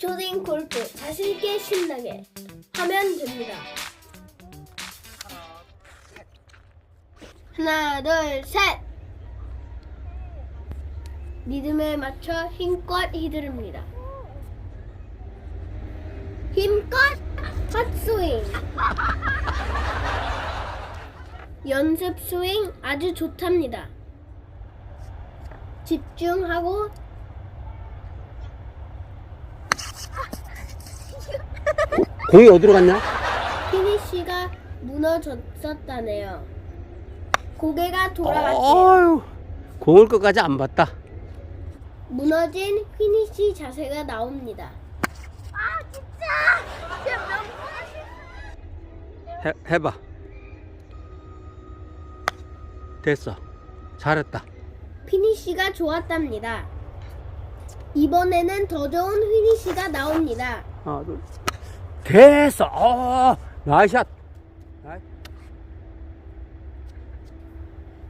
초딩 골프 자신있게 신나게 하면 됩니다. 하나, 둘, 셋! 리듬에 맞춰 힘껏 휘두릅니다. 힘껏 핫스윙! 연습 스윙 아주 좋답니다. 집중하고 공이 어디로 갔냐? 피니쉬가 무너졌었다네요. 고개가 돌아갔대요. 어휴, 공을 끝까지 안 봤다. 무너진 피니쉬 자세가 나옵니다. 해, 해봐. 됐어. 잘했다. 피니쉬가 좋았답니다. 이번에는 더 좋은 피니쉬가 나옵니다. 하나, 둘. 됐어. 어, 나이샷. 나이.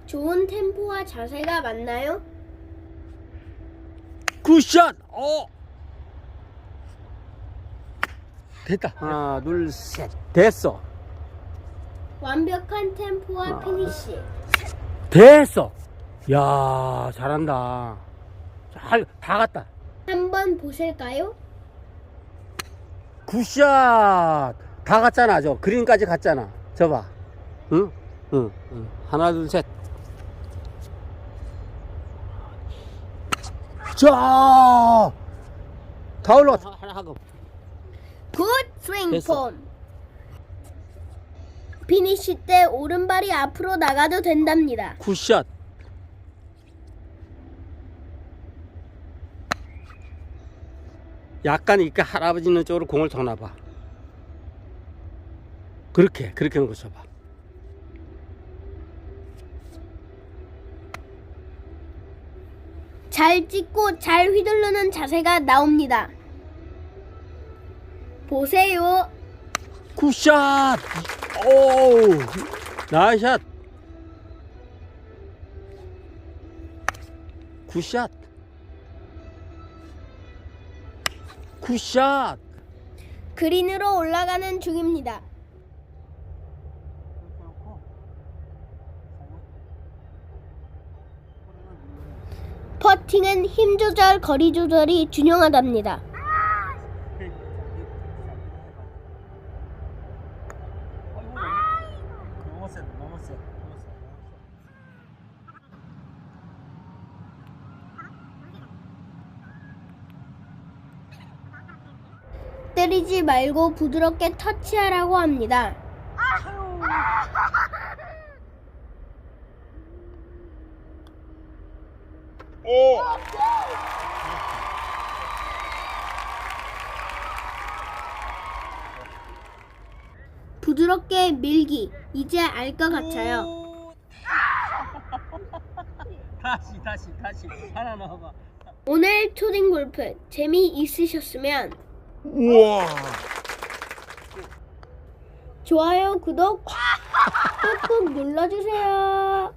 좋은 템포와 자세가 맞나요? 굿샷. 어. 됐다. 하나, 둘, 셋. 됐어. 완벽한 템포와 아. 피니쉬. 됐어. 야, 잘한다. 잘, 다 갔다. 한번 보실까요? 굿샷. 다 갔잖아, 저. 그린까지 갔잖아. 저 봐. 응? 응, 응. 하나, 둘, 셋. 자! 다 올라갔다. 하나 하고. 굿 스윙 됐어. 폼. 피니쉬 때 오른발이 앞으로 나가도 된답니다. 굿샷. 약간 이렇게 할아버지 있는 쪽으로 공을 더 놔봐. 그렇게, 그렇게 놓고 쳐봐. 잘 찍고 잘 휘두르는 자세가 나옵니다. 보세요. 굿샷! 오! 나이샷! 굿샷! 굿샷! 그린으로 올라가는 중입니다. 퍼팅은 힘 조절, 거리 조절이 중요하답니다. 때리지 말고 부드럽게 터치하라고 합니다. 부드럽게 밀기. 이제 알 것 같아요. 다시 다시 다시. 하나 넣어봐. 오늘 초딩 골프 재미 있으셨으면 우와 좋아요, 구독 꾹꾹 눌러주세요.